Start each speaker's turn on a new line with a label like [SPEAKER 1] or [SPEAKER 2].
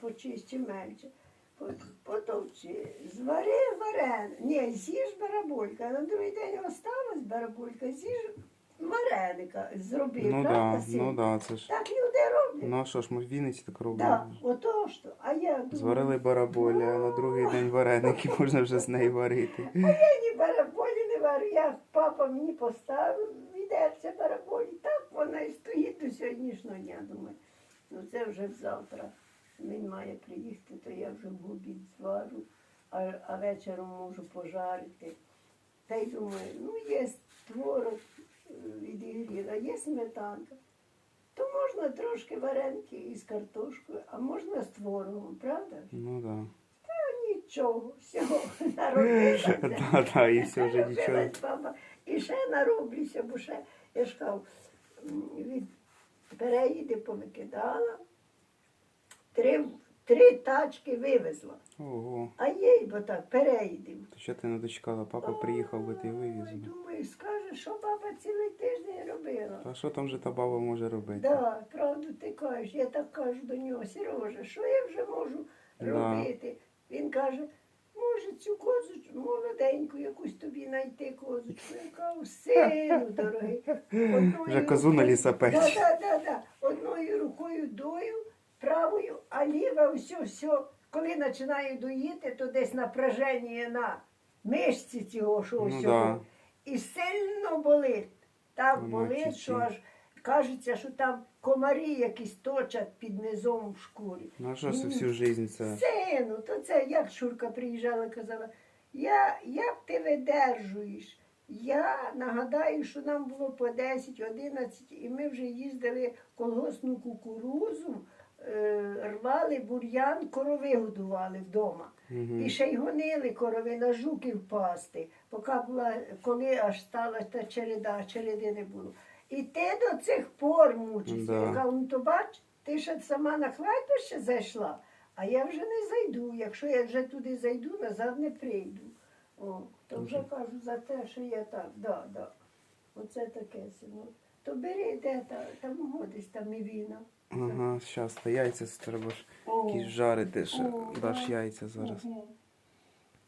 [SPEAKER 1] почище менше. По- Потовчи, звари варен. Ні, з'їж барабулька. На другий день осталась барабулька, з'їж вареника. Зроби,
[SPEAKER 2] Ну
[SPEAKER 1] правда,
[SPEAKER 2] да,
[SPEAKER 1] син?
[SPEAKER 2] ну да, це ж.
[SPEAKER 1] Так люди роблять.
[SPEAKER 2] Ну а що ж, ми в Вінниці так
[SPEAKER 1] Так,
[SPEAKER 2] робимо.
[SPEAKER 1] ото що. А я думаю,
[SPEAKER 2] Зварили бараболі, а на другий день вареники можна вже з неї варити.
[SPEAKER 1] а я ні бараболі не варю. Я папа мені поставив відерце бараболі. Так вона і стоїть до сьогоднішнього дня. Думаю, ну це вже завтра. Він має приїхати, то я вже в обід зварю, а, а вечором можу пожарити. Та й думаю, ну є творог е, відігріла, є сметанка. То можна трошки вареники із картошкою, а можна з творогом, правда?
[SPEAKER 2] Ну да.
[SPEAKER 1] Нічого, всього наробилася.
[SPEAKER 2] Да, да, і все вже нічого.
[SPEAKER 1] баба. І ще нароблюся, бо ще, я ж кажу, від переїди повикидала, три, три тачки вивезла.
[SPEAKER 2] Ого.
[SPEAKER 1] А їй бо так, переїдів.
[SPEAKER 2] То що ти не дочекала? Папа приїхав би ти
[SPEAKER 1] Ой,
[SPEAKER 2] вивіз. би.
[SPEAKER 1] Думаю, скаже, що баба цілий тиждень робила.
[SPEAKER 2] А що там же та баба може робити?
[SPEAKER 1] Да, правду ти кажеш. Я так кажу до нього, Сережа, що я вже можу
[SPEAKER 2] Да.
[SPEAKER 1] робити? Він каже, може цю козочку, молоденьку якусь тобі знайти козочку. Я кажу, сину дорогий. Одною
[SPEAKER 2] Вже козу на лісапеті.
[SPEAKER 1] Да, да, да, да. Одною рукою дою, правою, а ліва все, все. Коли починаю доїти, то десь напряження на мишці цього, що
[SPEAKER 2] Ну, да.
[SPEAKER 1] І сильно болить. Так
[SPEAKER 2] Ну,
[SPEAKER 1] болить,
[SPEAKER 2] чуть-чуть.
[SPEAKER 1] що аж кажеться, що там комарі якісь точать під низом в шкурі.
[SPEAKER 2] Ну а що ж всю життя це?
[SPEAKER 1] Сину, то це як Шурка приїжджала, і казала, я, як ти видержуєш? Я нагадаю, що нам було по 10, 11, і ми вже їздили колгосну кукурузу, рвали бур'ян, корови годували вдома.
[SPEAKER 2] Мгм.
[SPEAKER 1] І ще й гонили корови на жуків пасти, поки була, коли аж стала та череда, череди не було. І ти до цих пор мучишся.
[SPEAKER 2] Да.
[SPEAKER 1] Я кажу, ну то бач, ти ще сама на кладбище зайшла, а я вже не зайду. Якщо я вже туди зайду, назад не прийду. О, то вже кажу за те, що я так, да, да. Оце таке сину. То бери, де та, там о, там і віно.
[SPEAKER 2] Ага, щас, та яйця треба ж
[SPEAKER 1] О.
[SPEAKER 2] якісь жарити ще.
[SPEAKER 1] О,
[SPEAKER 2] Даш
[SPEAKER 1] да.
[SPEAKER 2] яйця зараз.
[SPEAKER 1] Мгм.